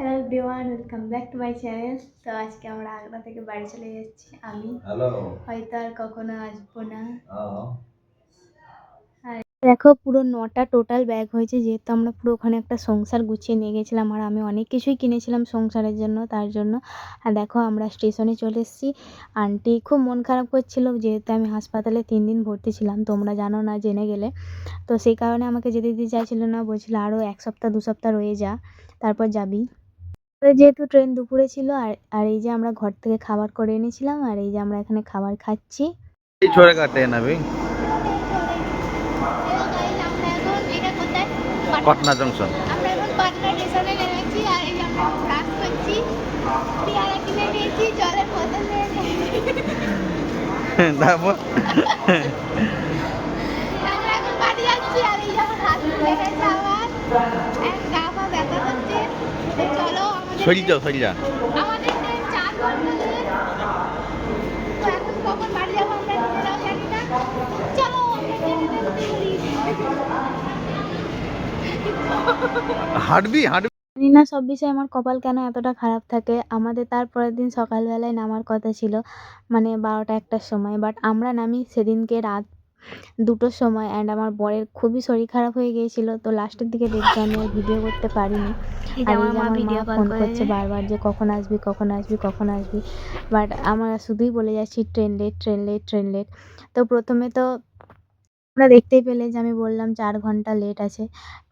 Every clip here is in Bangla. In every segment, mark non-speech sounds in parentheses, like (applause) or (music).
Hello everyone welcome back to my channel তো আজকে আমরা আগ্রা থেকে বাড়ি চলে যাচ্ছি আমি। হয়তো আর কখনো আসব না। দেখো পুরো নটা টোটাল ব্যাগ হয়েছে যেহেতু আমরা পুরো ওখানে একটা সংসার গুছিয়ে নিয়ে গেছিলাম আর আমি অনেক কিছুই কিনেছিলাম সংসারের জন্য তার জন্য। আর দেখো আমরা স্টেশনে চলে এসেছি। আন্টি খুব মন খারাপ করছিল যেহেতু আমি হাসপাতালে তিন দিন ভর্তি ছিলাম তোমরা জানো না জেনে গেলে। তো সেই কারণে আমাকে যেতে দিতে চাইছিল না বলছিল আরও এক সপ্তাহ দু সপ্তাহ রয়ে যা তারপর যাবি। যেহেতু ট্রেন দুপুরে ছিল আর আর এই যে আমরা ঘর থেকে খাবার করে এনেছিলাম আর এই যে আমরা এখানে খাবার খাচ্ছি। কাটে না ভাই। পাটনা জংশন আমরা এখন পাটনা স্টেশনে নেমেছি আর এই আমরা করছি। কিনে নিয়েছি তারপর (laughs) আমরা এখন যাচ্ছি আর এই যে আমরা ট্রেনে দেখতে বলি। হাঁটবি হাঁটবি। জানি না সব বিষয়ে আমার কপাল কেন এতটা খারাপ থাকে। আমাদের তারপরের দিন সকালবেলায় নামার কথা ছিল মানে বারোটা একটার সময়। বাট আমরা নামি সেদিনকে রাত দুটোর সময় অ্যান্ড আমার বরের খুবই শরীর খারাপ হয়ে গিয়েছিল। তো লাস্টের দিকে দেখতে আমি আর ভিডিও করতে পারিনি। আর এই আমার মা ফোন করছে বারবার যে কখন আসবি কখন আসবি কখন আসবি। বাট আমরা শুধুই বলে যাচ্ছি train late train late train late তো প্রথমে তো আমরা দেখতেই পেলে যে আমি বললাম চার ঘণ্টা লেট আছে।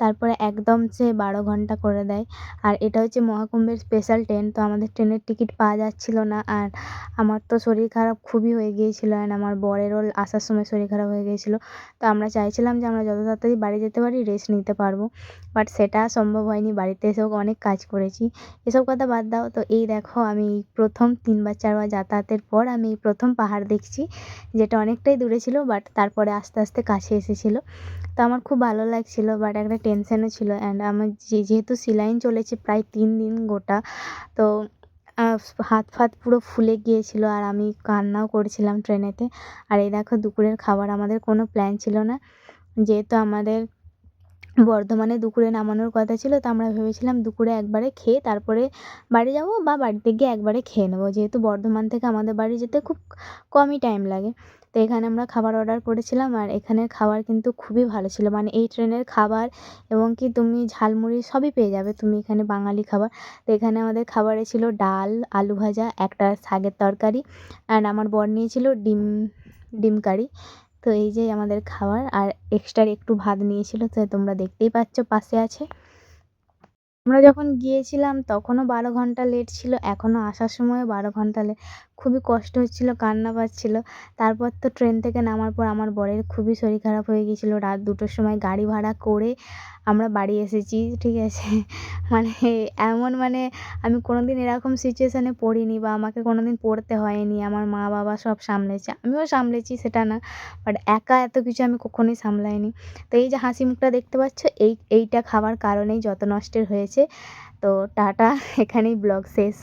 তারপরে একদম সে বারো ঘণ্টা করে দেয়। আর এটা হচ্ছে মহাকুম্ভের স্পেশাল ট্রেন তো আমাদের ট্রেনের টিকিট পাওয়া যাচ্ছিল না। আর আমার তো শরীর খারাপ খুবই হয়ে গিয়েছিল অ্যান্ড আমার বরেরও আসার সময় শরীর খারাপ হয়ে গিয়েছিল। তো আমরা চাইছিলাম যে আমরা যত তাড়াতাড়ি বাড়ি যেতে পারি রেস্ট নিতে পারব। বাট সেটা সম্ভব হয়নি, বাড়িতে এসেও অনেক কাজ করেছি। এসব কথা বাদ দাও। তো এই দেখো, আমি প্রথম তিনবার চারবার যাতায়াতের পর আমি প্রথম পাহাড় দেখছি, যেটা অনেকটাই দূরে ছিল বাট তারপরে আস্তে আস্তে কাছে এসেছিল। তো আমার খুব ভালো লাগছিল বাট একটা টেনশানও ছিল। অ্যান্ড আমার যে, যেহেতু সেলাইন চলেছে প্রায় তিন দিন গোটা, তো হাত ফাত পুরো ফুলে গিয়েছিল আর আমি কান্নাও করছিলাম ট্রেনেতে আর এই দেখো দুপুরের খাবার, আমাদের কোনো প্ল্যান ছিল না। যেহেতু আমাদের বর্ধমানে দুপুরে নামানোর কথা ছিল, তো আমরা ভেবেছিলাম দুপুরে একবারে খেয়ে তারপরে বাড়ি যাব বা বাড়িতে গিয়ে একবারে খেয়ে নেব। যেহেতু বর্ধমান থেকে আমাদের বাড়ি যেতে খুব কমই টাইম লাগে। তো এখানে আমরা খাবার অর্ডার করেছিলাম আর এখানের খাবার কিন্তু খুবই ভালো ছিল। মানে এই ট্রেনের খাবার এবং কি তুমি ঝালমুড়ি সবই পেয়ে যাবে তুমি এখানে বাঙালি খাবার। তো এখানে আমাদের খাবারে ছিল ডাল, আলু ভাজা, একটা শাকের তরকারি অ্যান্ড আমার বর নিয়েছিল ডিম ডিম কারি। তো এই যে আমাদের খাবার, আর এক্সট্রা একটু ভাত নিয়েছিল, তো তোমরা দেখতেই পাচ্ছ পাশে আছে। আমরা যখন গিয়েছিলাম তখনও বারো ঘণ্টা লেট ছিল, এখনও আসার সময়ও বারো ঘণ্টা লেট খুবই কষ্ট হচ্ছিল, কান্না পাচ্ছিল। তারপর তো ট্রেন থেকে নামার পর আমার বরের খুবই শরীর খারাপ হয়ে গিয়েছিল। রাত দুটোর সময় গাড়ি ভাড়া করে আমরা বাড়ি এসেছি, ঠিক আছে? (laughs) মানে এমন মানে আমি কোনো দিন এরকম সিচুয়েশানে পড়িনি বা আমাকে কোনো দিন পড়তে হয়নি। আমার মা বাবা সব সামলেছে। আমিও সামলেছি, সেটা না। বাট একা এত কিছু আমি কখনোই সামলাইনি। তো এই যে হাসি মুখটা দেখতে পাচ্ছ, এই, এইটা খাওয়ার কারণেই যত নষ্টের হয়েছে। তো টাটা এখানেই ব্লগ শেষ।